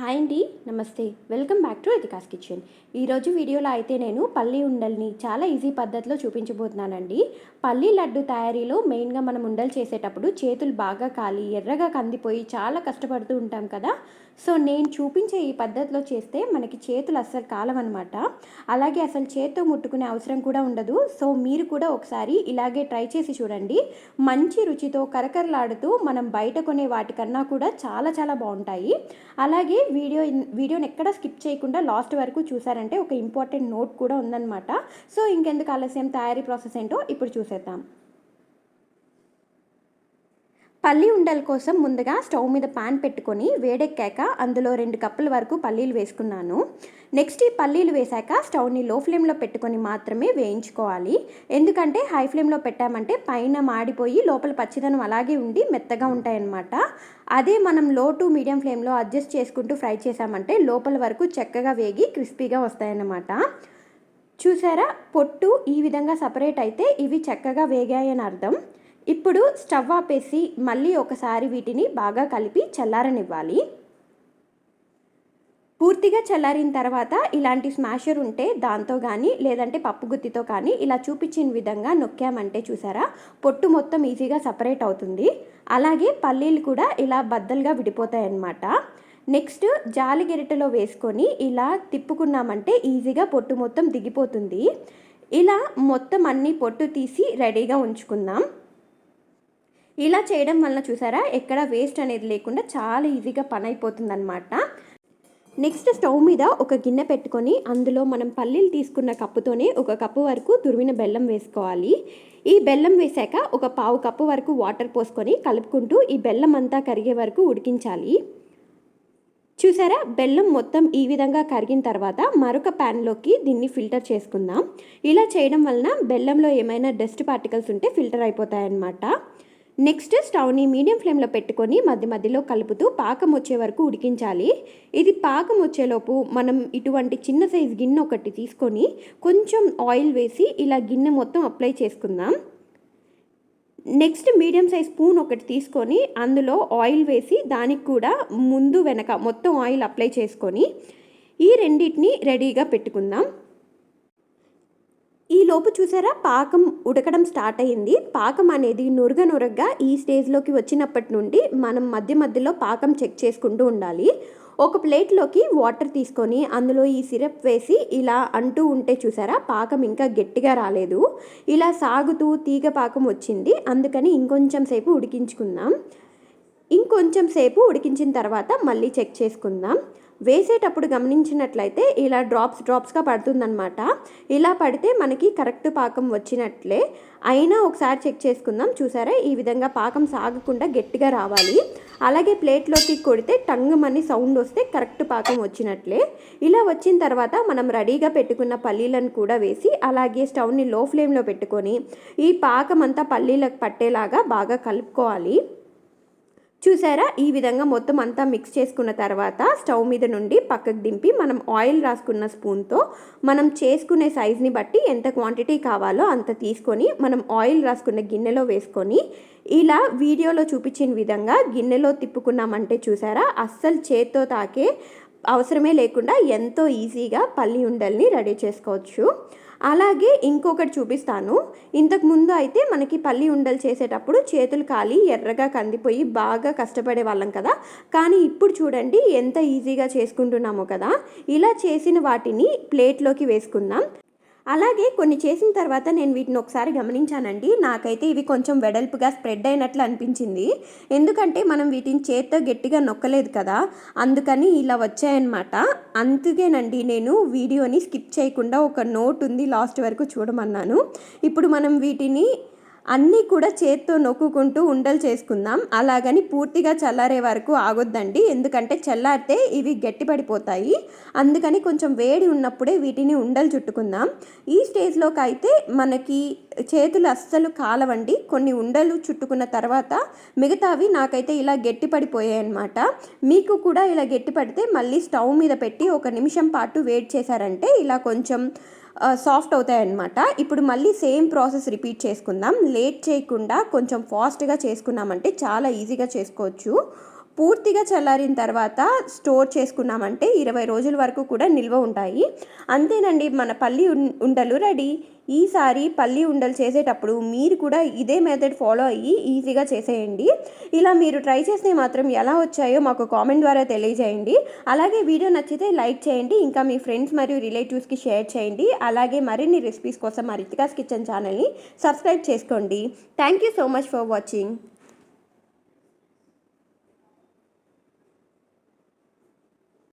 Hi అండి నమస్తే. Welcome back to Ritika's kitchen. ఈరోజు వీడియోలో అయితే నేను పల్లి ఉండల్ని చాలా ఈజీ పద్ధతిలో చూపించబోతున్నానండి. పల్లి లడ్డు తయారీలో మెయిన్గా మనం ఉండలు చేసేటప్పుడు చేతులు బాగా కాలి ఎర్రగా కందిపోయి చాలా కష్టపడుతూ ఉంటాం కదా. సో నేను చూపించే ఈ పద్ధతిలో చేస్తే మనకి చేతులు అస్సలు కాలవన్నమాట. అలాగే అసలు చేత్తో ముట్టుకునే అవసరం కూడా ఉండదు. సో మీరు కూడా ఒకసారి ఇలాగే ట్రై చేసి చూడండి. మంచి రుచితో కరకరలాడుతూ మనం బయట కొనే వాటికన్నా కూడా చాలా చాలా బాగుంటాయి. అలాగే వీడియో వీడియోని ఎక్కడ స్కిప్ చేయకుండా లాస్ట్ వరకు చూసారంటే ఒక ఇంపార్టెంట్ నోట్ కూడా ఉందన్నమాట. సో ఇంకెందుకు ఆలస్యం? తయారీ ప్రాసెస్ ఏంటో ఇప్పుడు చూసేద్దాం. పల్లి ఉండల కోసం ముందుగా స్టవ్ మీద పాన్ పెట్టుకొని వేడెక్కాక అందులో రెండు కప్పుల వరకు పల్లీలు వేసుకున్నాను. నెక్స్ట్ ఈ పల్లీలు వేశాక స్టవ్ని లో ఫ్లేమ్లో పెట్టుకొని మాత్రమే వేయించుకోవాలి. ఎందుకంటే హై ఫ్లేమ్లో పెట్టామంటే పైన మాడిపోయి లోపల పచ్చిదనం అలాగే ఉండి మెత్తగా ఉంటాయన్నమాట. అదే మనం లో టు మీడియం ఫ్లేమ్లో అడ్జస్ట్ చేసుకుంటూ ఫ్రై చేసామంటే లోపల వరకు చక్కగా వేగి క్రిస్పీగా వస్తాయన్నమాట. చూసారా? పొట్టు ఈ విధంగా సపరేట్ అయితే ఇవి చక్కగా వేగాయని అర్థం. ఇప్పుడు స్టవ్ ఆపేసి మళ్ళీ ఒకసారి వీటిని బాగా కలిపి చల్లారనివ్వాలి. పూర్తిగా చల్లారిన తర్వాత ఇలాంటి స్మాషర్ ఉంటే దాంతో కానీ లేదంటే పప్పు గుత్తితో కానీ ఇలా చూపించిన విధంగా నొక్కామంటే చూసారా? పొట్టు మొత్తం ఈజీగా సపరేట్ అవుతుంది. అలాగే పల్లీలు కూడా ఇలా బద్దలుగా విడిపోతాయన్నమాట. నెక్స్ట్ జాలి గెరిటలో వేసుకొని ఇలా తిప్పుకున్నామంటే ఈజీగా పొట్టు మొత్తం దిగిపోతుంది. ఇలా మొత్తం అన్ని పొట్టు తీసి రెడీగా ఉంచుకుందాం. ఇలా చేయడం వల్ల చూసారా ఎక్కడ వేస్ట్ అనేది లేకుండా చాలా ఈజీగా పని అయిపోతుంది అనమాట నెక్స్ట్ స్టవ్ మీద ఒక గిన్నె పెట్టుకొని అందులో మనం పల్లీలు తీసుకున్న కప్పుతోనే ఒక కప్పు వరకు తురిమిన బెల్లం వేసుకోవాలి. ఈ బెల్లం వేసాక ఒక పావు కప్పు వరకు వాటర్ పోసుకొని కలుపుకుంటూ ఈ బెల్లం అంతా కరిగే వరకు ఉడికించాలి. చూసారా బెల్లం మొత్తం ఈ విధంగా కరిగిన తర్వాత మరొక ప్యాన్లోకి దీన్ని ఫిల్టర్ చేసుకుందాం. ఇలా చేయడం వలన బెల్లంలో ఏమైనా డస్ట్ పార్టికల్స్ ఉంటే ఫిల్టర్ అయిపోతాయన్నమాట. నెక్స్ట్ స్టవ్ని మీడియం ఫ్లేమ్లో పెట్టుకొని మధ్య మధ్యలో కలుపుతూ పాకం వచ్చే వరకు ఉడికించాలి. ఇది పాకం వచ్చేలోపు మనం ఇటువంటి చిన్న సైజు గిన్నె ఒకటి తీసుకొని కొంచెం ఆయిల్ వేసి ఇలా గిన్నె మొత్తం అప్లై చేసుకుందాం. నెక్స్ట్ మీడియం సైజ్ స్పూన్ ఒకటి తీసుకొని అందులో ఆయిల్ వేసి దానికి కూడా ముందు వెనక మొత్తం ఆయిల్ అప్లై చేసుకొని ఈ రెండింటిని రెడీగా పెట్టుకుందాం. ఈలోపు చూసారా? పాకం ఉడకడం స్టార్ట్ అయ్యింది పాకం అనేది నురగ నురగగా ఈ స్టేజ్లోకి వచ్చినప్పటి నుండి మనం మధ్య మధ్యలో పాకం చెక్ చేసుకుంటూ ఉండాలి. ఒక ప్లేట్లోకి వాటర్ తీసుకొని అందులో ఈ సిరప్ వేసి ఇలా అంటూ ఉంటే చూసారా? పాకం ఇంకా గట్టిగా రాలేదు. ఇలా సాగుతూ తీగ పాకం వచ్చింది. అందుకని ఇంకొంచెం సేపు ఉడికించుకుందాం. ఇంకొంచెం సేపు ఉడికించిన తర్వాత మళ్ళీ చెక్ చేసుకుందాం. వేసేటప్పుడు గమనించినట్లయితే ఇలా డ్రాప్స్ డ్రాప్స్గా పడుతుందన్నమాట. ఇలా పడితే మనకి కరెక్ట్ పాకం వచ్చినట్లే. అయినా ఒకసారి చెక్ చేసుకుందాం. చూసారా? ఈ విధంగా పాకం సాగకుండా గట్టిగా రావాలి. అలాగే ప్లేట్లోకి కొడితే టంగుమని సౌండ్ వస్తే కరెక్ట్ పాకం వచ్చినట్లే. ఇలా వచ్చిన తర్వాత మనం రెడీగా పెట్టుకున్న పల్లీలను కూడా వేసి అలాగే స్టవ్ని లో ఫ్లేమ్లో పెట్టుకొని ఈ పాకం అంతా పల్లీలకు పట్టేలాగా బాగా కలుపుకోవాలి. చూసారా? ఈ విధంగా మొత్తం అంతా మిక్స్ చేసుకున్న తర్వాత స్టవ్ మీద నుండి పక్కకు దింపి మనం ఆయిల్ రాసుకున్న స్పూన్తో మనం చేసుకునే సైజ్ని బట్టి ఎంత క్వాంటిటీ కావాలో అంత తీసుకొని మనం ఆయిల్ రాసుకున్న గిన్నెలో వేసుకొని ఇలా వీడియోలో చూపించిన విధంగా గిన్నెలో తిప్పుకున్నామంటే చూసారా? అస్సలు చేత్తో తాకే అవసరమే లేకుండా ఎంతో ఈజీగా పల్లి ఉండల్ని రెడీ చేసుకోవచ్చు. అలాగే ఇంకొకటి చూపిస్తాను. ఇంతకు ముందు అయితే మనకి పల్లి ఉండలు చేసేటప్పుడు చేతులు కాలి ఎర్రగా కందిపోయి బాగా కష్టపడే వాళ్ళం కదా. కానీ ఇప్పుడు చూడండి ఎంత ఈజీగా చేసుకుంటున్నామో కదా. ఇలా చేసిన వాటిని ప్లేట్లోకి వేసుకుందాం. అలాగే కొన్ని చేసిన తర్వాత నేను వీటిని ఒకసారి గమనించానండి. నాకైతే ఇవి కొంచెం వెడల్పుగా స్ప్రెడ్ అయినట్లు అనిపించింది. ఎందుకంటే మనం వీటిని చేత్తో గట్టిగా నొక్కలేదు కదా. అందుకని ఇలా వచ్చాయన్నమాట. అందుకేనండి నేను వీడియోని స్కిప్ చేయకుండా ఒక నోట్ ఉంది లాస్ట్ వరకు చూడమన్నాను. ఇప్పుడు మనం వీటిని అన్నీ కూడా చేత్తో నొక్కుకుంటూ ఉండలు చేసుకుందాం. అలాగని పూర్తిగా చల్లారే వరకు ఆగొద్దండి. ఎందుకంటే చల్లారితే ఇవి గట్టిపడిపోతాయి. అందుకని కొంచెం వేడి ఉన్నప్పుడే వీటిని ఉండలు చుట్టుకుందాం. ఈ స్టేజ్లోకి అయితే మనకి చేతులు అస్సలు కాలవండి. కొన్ని ఉండలు చుట్టుకున్న తర్వాత మిగతావి నాకైతే ఇలా గట్టిపడిపోయాయి అనమాట మీకు కూడా ఇలా గట్టిపడితే మళ్ళీ స్టవ్ మీద పెట్టి ఒక నిమిషం పాటు వేడి చేశారంటే ఇలా కొంచెం సాఫ్ట్ అవుతాయి అన్నమాట ఇప్పుడు మళ్ళీ సేమ్ ప్రాసెస్ రిపీట్ చేసుకుందాం. లేట్ చేయకుండా కొంచెం ఫాస్ట్గా చేసుకున్నామంటే చాలా ఈజీగా చేసుకోవచ్చు. పూర్తిగా చల్లారిన తర్వాత స్టోర్ చేసుకున్నామంటే ఇరవై రోజుల వరకు కూడా నిల్వ ఉంటాయి. అంతేనండి మన పల్లి ఉం- ఉండలు రెడీ. ఈసారి పల్లి ఉండలు చేసేటప్పుడు మీరు కూడా ఇదే మెథడ్ ఫాలో అయ్యి ఈజీగా చేసేయండి. ఇలా మీరు ట్రై చేస్తే మాత్రం ఎలా వచ్చాయో మాకు కామెంట్ ద్వారా తెలియజేయండి. అలాగే వీడియో నచ్చితే లైక్ చేయండి ఇంకా మీ ఫ్రెండ్స్ మరియు రిలేటివ్స్కి షేర్ చేయండి. అలాగే మరిన్ని రెసిపీస్ కోసం మా రితికాస్ కిచెన్ ఛానల్ని సబ్స్క్రైబ్ చేసుకోండి. Thank you so much for watching.